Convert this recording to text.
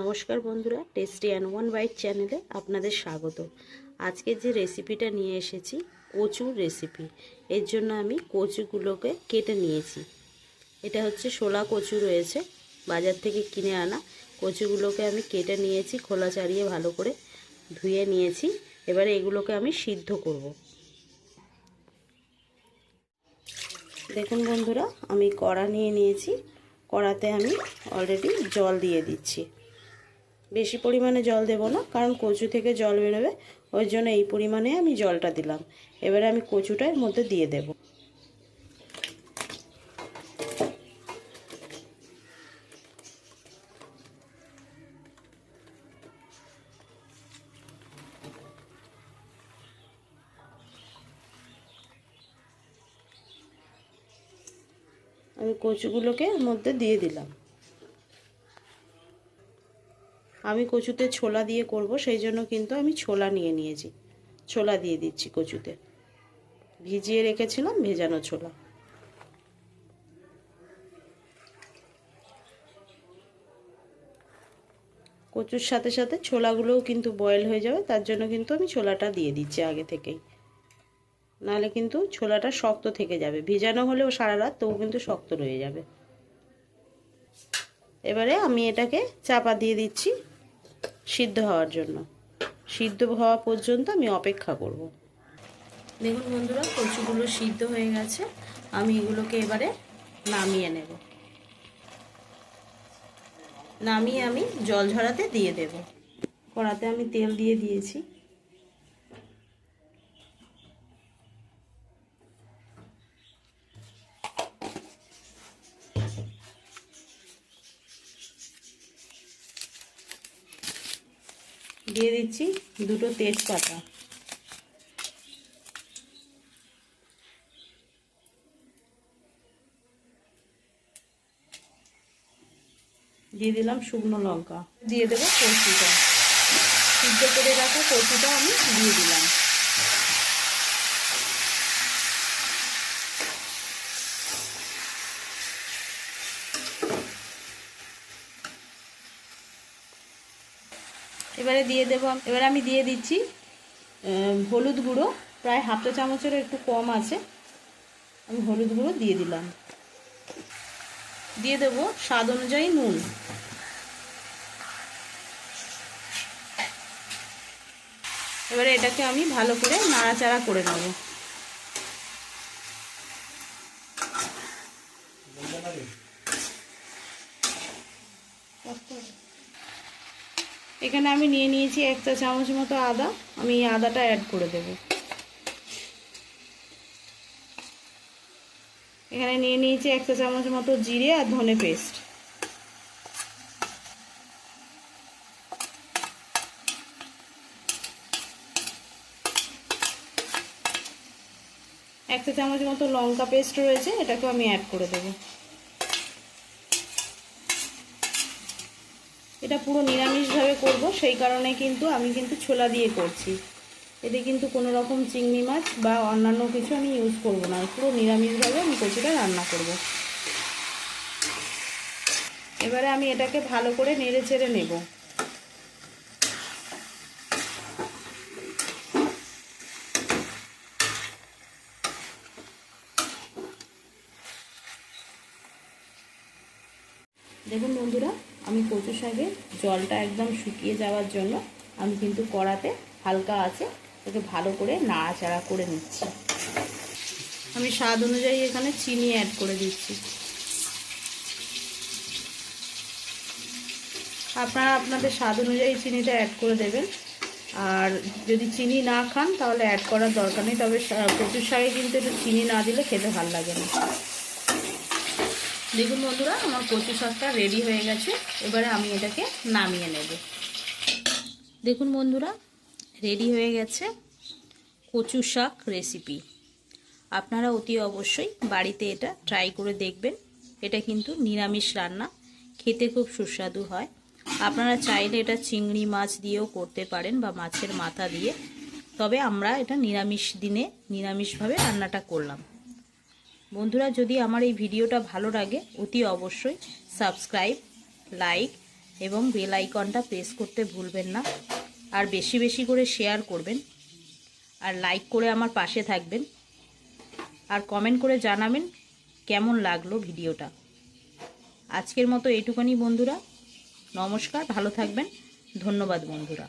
নমস্কার বন্ধুরা tasty and one byte চ্যানেলে আপনাদের স্বাগত। আজকে যে রেসিপিটা নিয়ে এসেছি, কচুর রেসিপি এর জন্য আমি কচুগুলোকে কেটে নিয়েছি। এটা হচ্ছে শোলা কচু রয়েছে, বাজার থেকে কিনে আনা। কচুগুলোকে আমি কেটে নিয়েছি, খোলা চাড়িয়ে ভালো করে ধুয়ে নিয়েছি। এবারে এগুলোকে আমি সিদ্ধ করব। দেখুন বন্ধুরা, আমি কড়া নিয়ে নিয়েছি। কড়াতে আমি অলরেডি জল দিয়ে দিচ্ছি। বেশি পরিমাণে জল দেব না, কারণ কচু থেকে জল বেরোবে, ওই জন্য এই পরিমাণে আমি জলটা দিলাম। এবারে আমি কচুটা এর মধ্যে দিয়ে দেব। আমি কচুগুলোকে মধ্যে দিয়ে দিলাম। আমি কচুতে ছোলা দিয়ে করব, সেই জন্য কিন্তু আমি ছোলা নিয়ে নিয়েছি। ছোলা দিয়ে দিচ্ছি কচুতে। ভিজিয়ে রেখেছিলাম ভেজানো ছোলা। কচুর সাথে সাথে ছোলাগুলোও কিন্তু বয়েল হয়ে যাবে, তার জন্য কিন্তু আমি ছোলাটা দিয়ে দিচ্ছি আগে থেকেই। নাহলে কিন্তু ছোলাটা শক্ত থেকে যাবে। ভিজানো হলেও সারা রাত তবু কিন্তু শক্ত রয়ে যাবে। এবারে আমি এটাকে চাপা দিয়ে দিচ্ছি। সিদ্ধ হওয়ার জন্য। সিদ্ধ হওয়া পর্যন্ত আমি অপেক্ষা করব। দেখুন বন্ধুরা, কচুগুলো সিদ্ধ হয়ে গেছে। আমি এগুলোকে এবারে নামিয়ে নেব। নামিয়ে আমি জল ঝরাতে দিয়ে দেব। কড়াতে আমি তেল দিয়ে দিয়েছি। দিয়ে দিচ্ছি দুটো তেজপাতা। দিয়ে দিলাম শুকনো লঙ্কা। দিয়ে দেবো কলসিটা সিদ্ধ করে রাখা কচুটা আমি দিয়ে দিলাম। এবারে দিয়ে দেবো এবারে আমি দিয়ে দিচ্ছি হলুদ গুঁড়ো প্রায় হাফ চা চামচেরও একটু কম আছে। আমি হলুদ গুঁড়ো দিয়ে দিলাম। দিয়ে দেবো স্বাদ অনুযায়ী নুন। এবারে এটাকে আমি ভালো করে নাড়াচাড়া করে নেব। এখানে আমি নিয়ে নিয়েছি এক চা চামচ মতো আদা। আমি এই আদাটা অ্যাড করে দেব। এখানে নিয়ে নিয়েছি এক চা চামচ মতো জিরে আর ধনে পেস্ট এক চা চামচ মতো লঙ্কা পেস্ট রয়েছে, এটাকেও আমি অ্যাড করে দেবো। এটা পুরো নিরামিষভাবে করব, সেই কারণে কিন্তু আমি কিন্তু ছোলা দিয়ে করছি। এতে কিন্তু কোনো রকম চিংড়ি মাছ বা অন্যান্য কিছু আমি ইউজ করব না। পুরো নিরামিষভাবে আমি কচিটা রান্না করব। এবারে আমি এটাকে ভালো করে নেড়ে চেড়ে নেব। দেখুন বন্ধুরা, আমি কচু শাকে জলটা একদম শুকিয়ে যাওয়ার জন্য আমি কিন্তু কড়াতে হালকা আছে, ওকে ভালো করে নাড়াচাড়া করে নিচ্ছি। আমি স্বাদ অনুযায়ী এখানে চিনি অ্যাড করে দিচ্ছি। আপনারা আপনাদের স্বাদ অনুযায়ী চিনিটা অ্যাড করে দেবেন। আর যদি চিনি না খান, তাহলে অ্যাড করার দরকার নেই, তবে কচুর শাকে কিন্তু একটু চিনি না দিলে খেতে ভালো লাগে না। দেখুন বন্ধুরা, আমার কচু শাকটা রেডি হয়ে গেছে। এবারে আমি এটাকে নামিয়ে নেব। দেখুন বন্ধুরা রেডি হয়ে গেছে কচু শাক রেসিপি আপনারা অতি অবশ্যই বাড়িতে এটা ট্রাই করে দেখবেন। এটা কিন্তু নিরামিষ রান্না, খেতে খুব সুস্বাদু হয়। আপনারা চাইলে এটা চিংড়ি মাছ দিয়েও করতে পারেন বা মাছের মাথা দিয়ে। তবে আমরা এটা নিরামিষ দিনে নিরামিষভাবে রান্নাটা করলাম। বন্ধুরা, যদি আমার এই ভিডিওটা ভালো লাগে, অতি অবশ্যই সাবস্ক্রাইব লাইক এবং বেল আইকনটা প্রেস করতে ভুলবেন না। আর বেশি বেশি করে শেয়ার করবেন। আর লাইক করে আমার পাশে থাকবেন। আর কমেন্ট করে জানাবেন কেমন লাগল ভিডিওটা। আজকের মতো এইটুকানি বন্ধুরা। নমস্কার, ভালো থাকবেন। ধন্যবাদ বন্ধুরা।